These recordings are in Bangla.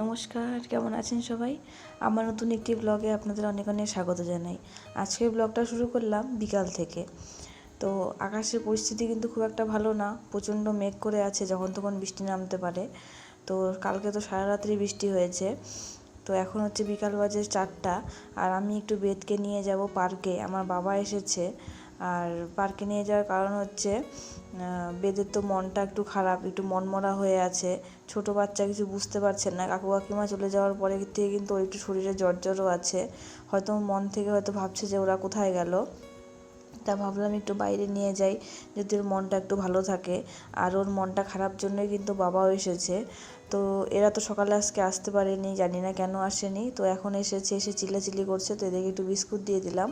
নমস্কার, কেমন আছেন সবাই? আমার নতুন একটি ব্লগে আপনাদের অনেক অনেক স্বাগত জানাই। আজকের ব্লগটা শুরু করলাম বিকাল থেকে। তো আকাশের পরিস্থিতি কিন্তু খুব একটা ভালো না, প্রচণ্ড মেঘ করে আছে, যখন তখন বৃষ্টি নামতে পারে। তো কালকে তো সারা রাত্রি বৃষ্টি হয়েছে। তো এখন হচ্ছে বিকাল বাজে চারটা, আর আমি একটু বেদকে নিয়ে যাব পার্কে। আমার বাবা এসেছে আর পার্কে নিয়ে যাওয়ার কারণ হচ্ছে বেদের তো মনটা একটু খারাপ, একটু মনমরা হয়ে আছে। ছোট বাচ্চা কিছু বুঝতে পারছেন না। কাকু কাকিমা চলে যাওয়ার পরে থেকে কিন্তু ওর একটু শরীরে জ্বর জ্বরও আছে। হয়তো মন থেকে হয়তো ভাবছে যে ওরা কোথায় গেল। তা ভাবলাম একটু বাইরে নিয়ে যাই, যদি ওর মনটা একটু ভালো থাকে। আর ওর মনটা খারাপ জন্যই কিন্তু বাবাও এসেছে। তো এরা তো সকালে আজকে আসতে পারেনি, জানি না কেন আসেনি। তো এখন এসেছে, এসে চিল্লাচিল্লি করছে। তো এদেরকে একটু বিস্কুট দিয়ে দিলাম।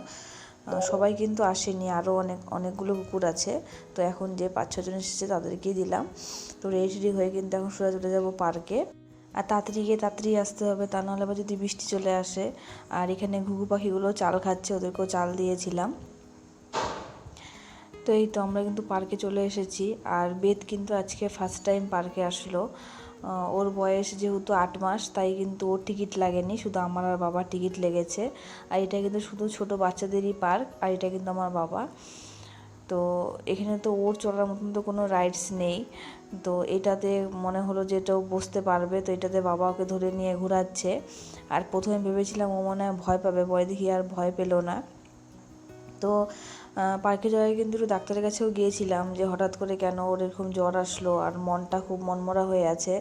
সবাই কিন্তু আসেনি আরও অনেক, অনেকগুলো কুকুর আছে। তো এখন যে পাঁচ ছজন এসেছে তাদেরকেই দিলাম। তো রেডি হয়ে কিন্তু এখন সোজা চলে যাব পার্কে আর তাড়াতাড়ি গিয়ে তাড়াতাড়ি আসতে হবে, তা নাহলে আবার যদি বৃষ্টি চলে আসে। আর এখানে ঘুঘু পাখিগুলো চাল খাচ্ছে, ওদেরকেও চাল দিয়েছিলাম। তো এই তো আমরা কিন্তু পার্কে চলে এসেছি। আর বেদ কিন্তু আজকে ফার্স্ট টাইম পার্কে আসলো। ওর বয়স যেহেতু আট মাস, তাই কিন্তু ওর টিকিট লাগেনি। শুধু আমার আর বাবার টিকিট লেগেছে। আর এটা কিন্তু শুধু ছোট বাচ্চাদেরই পার্ক, আর এটা কিন্তু আমার বাবা। তো এখানে তো ওর চলার মতন তো কোনো রাইডস নেই। তো এটাতে মনে হলো যে এটাও বসতে পারবে। তো এটাতে বাবা ওকে ধরে নিয়ে ঘোরাচ্ছে। আর প্রথমে ভেবেছিলাম ও মনে হয় ভয় পাবে। ভয় দেখি আর ভয় পেল না। তো পার্কে যাওয়ার কিন্তু একটু ডাক্তারের কাছেও গিয়েছিলাম যে হঠাৎ করে কেন ওর এরকম জ্বর আসলো আর মনটা খুব মনমরা হয়ে আছে।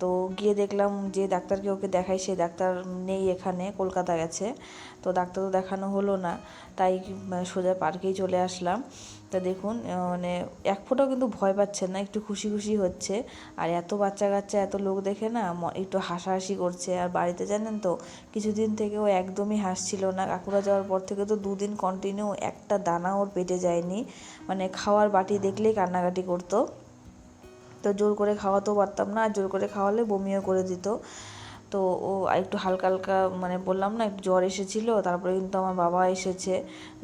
তো গিয়ে দেখলাম যে ডাক্তারকে ওকে দেখাই সেই ডাক্তার নেই এখানে, কলকাতা গেছে। তো ডাক্তার তো দেখানো হলো না, তাই সোজা পার্কেই চলে আসলাম। তা দেখুন মানে এক ফোঁটাও কিন্তু ভয় পাচ্ছে না, একটু খুশি খুশি হচ্ছে। আর এত বাচ্চা কাচ্চা, এত লোক দেখে না একটু হাসাহাসি করছে। আর বাড়িতে জানেন তো, কিছুদিন থেকে ও একদমই হাসছিল না। কাকুরা যাওয়ার পর থেকে তো দুদিন কন্টিনিউ একটা দানা ওর পেটে যায়নি। মানে খাওয়ার বাটি দেখলেই কান্নাকাটি করতো। তো জোর করে খাওয়াতেও পারতাম না, আর জোর করে খাওয়ালে বমিও করে দিত। তো ও একটু হালকা হালকা মানে বললাম না, একটু জ্বর এসেছিল, তারপরে কিন্তু আমার বাবা এসেছে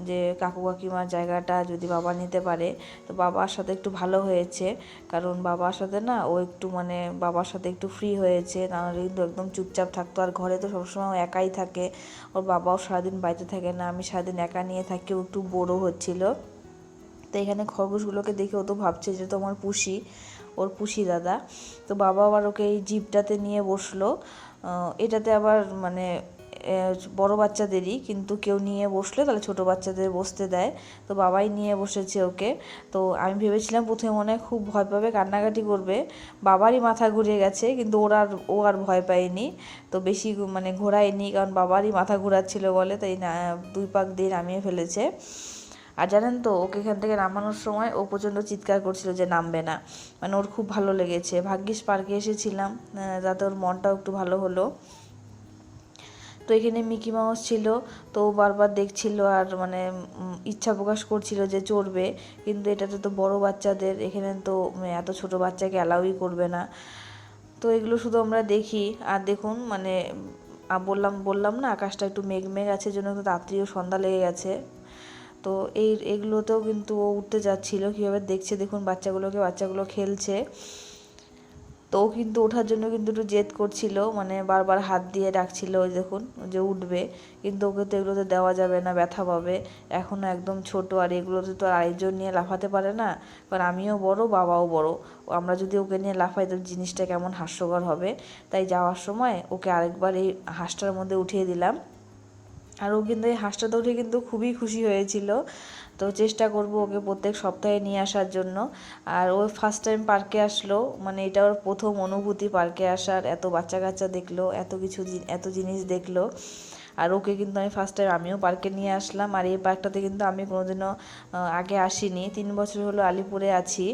যে, কাকু কাকিমার জায়গাটা যদি বাবা নিতে পারে। তো বাবার সাথে একটু ভালো হয়েছে, কারণ বাবার সাথে না ও একটু মানে বাবার সাথে একটু ফ্রি হয়েছে নাহলে কিন্তু একদম চুপচাপ থাকতো। আর ঘরে তো সবসময় একাই থাকে, ওর বাবাও সারাদিন বাড়িতে থাকে না, আমি সারাদিন একা নিয়ে থাকি, ও একটু বড়ো হচ্ছিল। তো এখানে খরগোশগুলোকে দেখে ও তো ভাবছে যে তো আমার পুষি। ওর পুষি দাদা। তো বাবা আবার ওকে এই জিপটাতে নিয়ে বসল। এটাতে আবার মানে বড় বাচ্চাদেরই, কিন্তু কেউ নিয়ে বসলে তাহলে ছোট বাচ্চাদের বসতে দেয়। তো বাবাই নিয়ে বসেছে ওকে। তো আমি ভেবেছিলাম প্রথমে মনে হয় খুব ভয় পাবে, কান্নাকাটি করবে। বাবারই মাথা ঘুরে গেছে, কিন্তু ওর আর, ও আর ভয় পায়নি। তো বেশি মানে ঘোরায়নি, কারণ বাবারই মাথা ঘোরাচ্ছিল বলে, তাই না, দুই পাক দিয়ে নামিয়ে ফেলেছে। আর জানেন তো, ওকে এখান থেকে নামানোর সময় ও প্রচণ্ড চিৎকার করছিল যে নামবে না। মানে ওর খুব ভালো লেগেছে। ভাগ্যিস পার্কে এসেছিলাম যাতে ওর মনটাও একটু ভালো হলো। তো এখানে মিকি মাউস ছিল, তো বারবার দেখছিল আর মানে ইচ্ছা প্রকাশ করছিল যে চড়বে। কিন্তু এটাতে তো বড় বাচ্চাদের, এখানে তো এত ছোট বাচ্চাকে অ্যালাউই করবে না। তো এগুলো শুধু আমরা দেখি। আর দেখুন মানে বললাম বললাম না, আকাশটা একটু মেঘ মেঘ আছে জন্য তো রাত্রিও সন্ধ্যা লেগে গেছে। তো এই এগুলোতেও কিন্তু ও উঠতে যাচ্ছিল। কীভাবে দেখছে দেখুন, বাচ্চাগুলোকে, বাচ্চাগুলো খেলছে। তো ও কিন্তু ওঠার জন্য কিন্তু একটু জেদ করছিল মানে বারবার হাত দিয়ে ডাকছিল ওই দেখুন, যে উঠবে। কিন্তু ওকে তো এগুলোতে দেওয়া যাবে না, ব্যথা পাবে। এখনও একদম ছোট, আর এগুলোতে তো আরেকজন নিয়ে লাফাতে পারে না। কারণ আমিও বড়, বাবাও বড়। আমরা যদি ওকে নিয়ে লাফাই তো জিনিসটা কেমন হাস্যকর হবে। তাই যাওয়ার সময় ওকে আরেকবার এই হাঁসটার মধ্যে উঠিয়ে দিলাম। আর ও কিন্তু এই হাঁসটা দৌড়ে কিন্তু খুবই খুশি হয়েছিল। তো চেষ্টা করব ওকে প্রত্যেক সপ্তাহে নিয়ে আসার জন্য। আর ও ফার্স্ট টাইম পার্কে আসলো মানে এটা ওর প্রথম অনুভূতি পার্কে আসার। এত বাচ্চা কাচ্চা দেখল, এত কিছু এত জিনিস দেখল। আর ওকে কিন্তু আমি ফার্স্ট টাইম আমিও পার্কে নিয়ে আসলাম। আর এই পার্কটাতে কিন্তু আমি কোনোদিনও আগে আসিনি। তিন বছর হলো আলিপুরে আছি।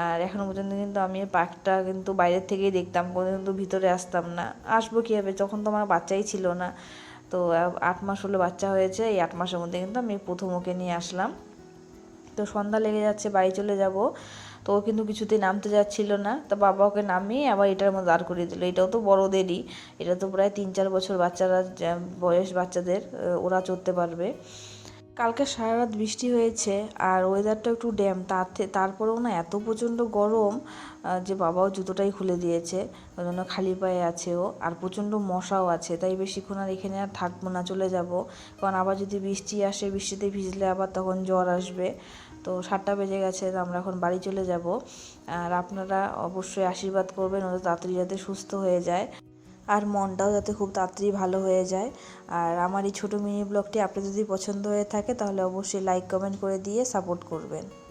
আর এখনও পর্যন্ত কিন্তু আমি এই পার্কটা কিন্তু বাইরের থেকেই দেখতাম কোনো কিন্তু ভিতরে আসতাম না। আসব কীভাবে? তখন তো আমার বাচ্চাই ছিল না। তো আট মাস হলো বাচ্চা হয়েছে, এই আট মাসের মধ্যে কিন্তু আমি প্রথম ওকে নিয়ে আসলাম। তো সন্ধ্যা লেগে যাচ্ছে, বাড়ি চলে যাব। তো ও কিন্তু কিছুতেই নামতে যাচ্ছিল না। তো বাবা ওকে নামিয়ে আবার এটার মধ্যে দাঁড় করিয়ে দিল। এটাও তো বড়দেরই। এটা তো প্রায় তিন চার বছর বাচ্চারা বয়স বাচ্চাদের ওরা চড়তে পারবে। কালকে সারা রাত বৃষ্টি হয়েছে আর ওয়েদারটা একটু ড্যাম তার তারপরেও না এত প্রচণ্ড গরম যে বাবাও জুতোটাই খুলে দিয়েছে ওই জন্য খালি পায়ে আছে ও। আর প্রচণ্ড মশাও আছে, তাই বেশিক্ষণ আর এখানে আর থাকব না, চলে যাব। কারণ আবার যদি বৃষ্টি আসে, বৃষ্টিতে ভিজলে আবার তখন জ্বর আসবে। তো সাতটা বেজে গেছে, তো আমরা এখন বাড়ি চলে যাব। আর আপনারা অবশ্যই আশীর্বাদ করবেন ওদের তাড়াতাড়ি যাতে সুস্থ হয়ে যায়। আর মনটাও যাতে খুব তাড়াতাড়ি ভালো হয়ে যায়। আর আমার এই ছোটো মিনি ব্লগটি আপনার যদি পছন্দ হয়ে থাকে, তাহলে অবশ্যই লাইক কমেন্ট করে দিয়ে সাপোর্ট করবেন।